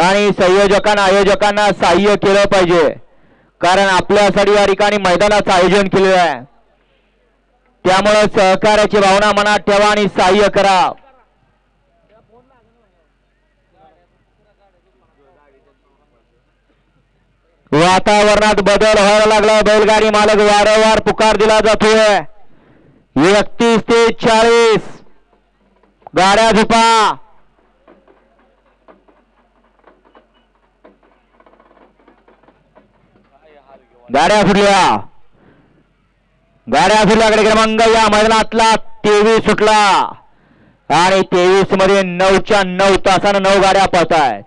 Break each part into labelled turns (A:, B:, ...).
A: आणि संयोजकांना आयोजकांना सहाय्य केलं पाहिजे. कारण आपल्यासाठी या ठिकाणी मैदानाचं आयोजन केलेलं आहे. त्यामुळं सहकार्याची भावना मनात ठेवा आणि सहाय्य करा. वातावरणात बदल व्हायला लागला. बैलगाडी मालक वारंवार पुकार दिला जातोय. एकतीस ते चाळीस. गाड्या झुपा. गाड्या फुटल्या गाड्या फुटल्याकडे क्रमांक या मैदानातला. तेवीस सुटला. आणि तेवीसमध्ये नऊच्या नऊ तासानं नऊ गाड्या पळतायत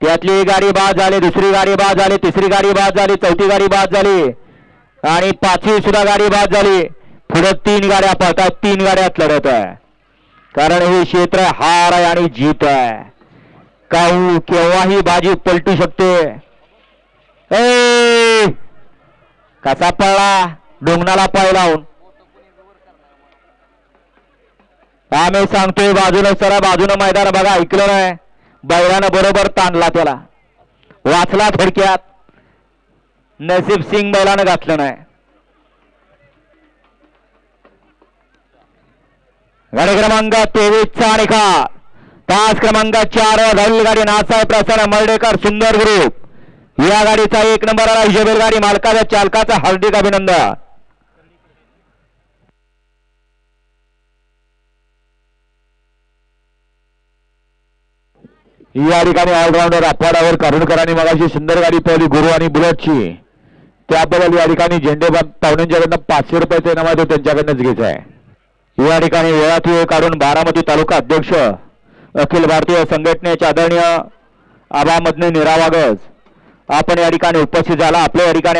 A: त्यातली गाडी बाद झाली दुसरी गाडी बाद झाली तिसरी गाडी बाद झाली चौथी गाडी बाद झाली. आणि पाचवी सुद्धा गाडी बाद झाली. पुढे तीन गाड्या पळतात तीन गाड्यात लढत आहे. कारण हे क्षेत्र हार आहे आणि जीत आहे. काहू केव्हाही बाजी पलटू शकते. कसा पळला? डोंगणाला पाय लावून. आम्ही सांगतोय बाजूनं सरा बाजूनं मैदान बघा ऐकलं नाही? बैलानं बरोबर ताणला त्याला. वाचला थोडक्यात. नसीब सिंग बैलानं घातलं नाही. गाडी क्रमांक तेवीसचा निकाल तास क्रमांक चार धावली गाडी नासाहेब प्रसन्न मर्डेकर सुंदर ग्रुप या गाडीचा एक नंबर आला हिशोबेल गाडी. मालकाच्या चालकाचा हार्दिक अभिनंदन. या ठिकाणी ऑलराऊंडर अपवाडावर कारुणकरांनी मगाशी सुंदर गाडी पळवली गुरु आणि बुलेटची. त्याबद्दल या ठिकाणी झेंडे पाहुण्यांच्याकडनं पाचशे रुपयाचे इनाम आहे तो त्यांच्याकडनंच घ्यायचा आहे. या ठिकाणी वेळात वेळ काढून बारामती तालुका अध्यक्ष अखिल भारतीय संघटनेचे आदरणीय आबामधने निरावागज. आपण या ठिकाणी उपस्थित झाला. आपल्या या ठिकाणी